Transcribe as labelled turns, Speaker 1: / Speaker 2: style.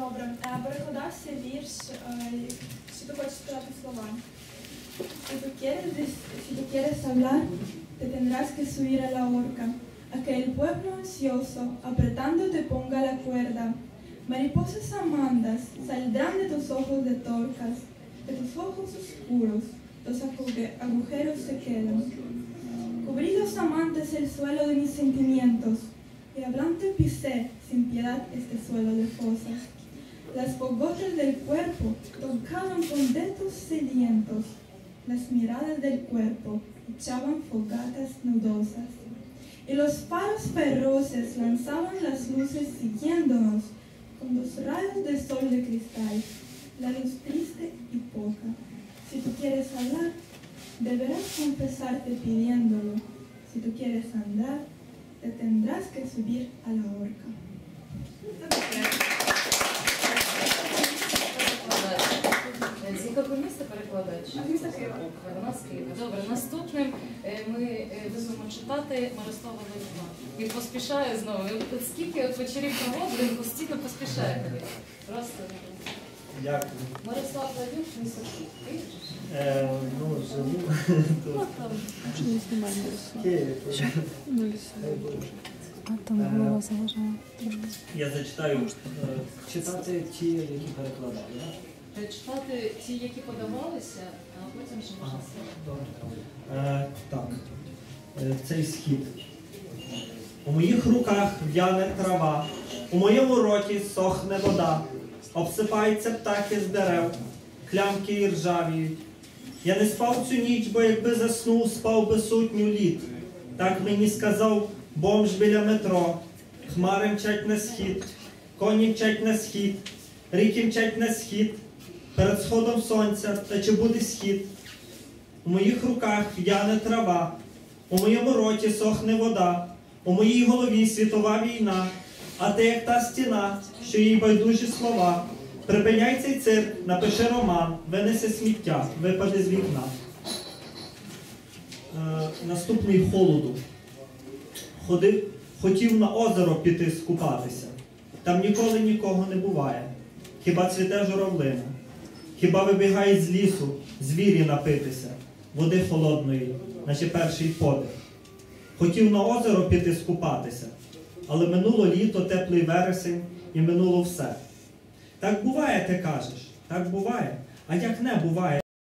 Speaker 1: Добре, Е, перекладався вірш, е, що ти хочеш сказати слова. Si tú quieres, des- si tú quieres hablar, te tendrás que subir a la horca, a que el pueblo ansioso, apretando te ponga la cuerda. Mariposas amandas saldrán de tus ojos de torcas, de tus ojos oscuros, los aguge- agujeros se quedan. Cubrí los amantes el suelo de mis sentimientos, y hablante pisé sin piedad este suelo de fosas. Las fogotas del cuerpo tocaban con dedos sedientos, las miradas del cuerpo echaban fogatas nudosas, y los faros feroces lanzaban las luces siguiéndonos con los rayos de sol de cristal, la luz triste y poca. Si tú quieres hablar, deberás confesarte pidiéndolo. Si tú quieres andar, te tendrás que subir a la horca.
Speaker 2: З якого перекладач?
Speaker 1: А Києва.
Speaker 2: Вона з Києва. Добре, наступним е, ми е, будемо читати Мирослава Литва. Він поспішає знову. От скільки от вечорів проводить, він постійно поспішає. Просто
Speaker 3: Дякую.
Speaker 2: Мирослав Лавюк, місто Київ.
Speaker 3: Е, ну, живу.
Speaker 2: Ну, там.
Speaker 4: Марису.
Speaker 3: Київ.
Speaker 4: Ну. А там голова заважає.
Speaker 3: Я зачитаю е, читати ті, які перекладали. да?
Speaker 2: Е, Читати ті, які подавалися, а потім вже можна.
Speaker 3: Е, так, Е, цей схід. У моїх руках в'яне трава, у моєму роті сохне вода, обсипаються птахи з дерев, клямки і ржавіють. Я не спав цю ніч, бо якби заснув, спав би сотню літ. Так мені сказав бомж біля метро. Хмари мчать на схід, коні мчать на схід, ріки мчать на схід, перед сходом сонця, та чи буде схід? У моїх руках в'яне трава, у моєму роті сохне вода, у моїй голові світова війна, а ти як та стіна, що їй байдужі слова. Припиняй цей цирк, напиши роман, винеси сміття, випади з вікна. Е, наступний холоду. Ходив, хотів на озеро піти скупатися. Там ніколи нікого не буває. Хіба цвіте журавлина? Хіба вибігають з лісу, звірі напитися, води холодної, наче перший подих. Хотів на озеро піти скупатися, але минуло літо, теплий вересень і минуло все. Так буває, ти кажеш, так буває. А як не буває,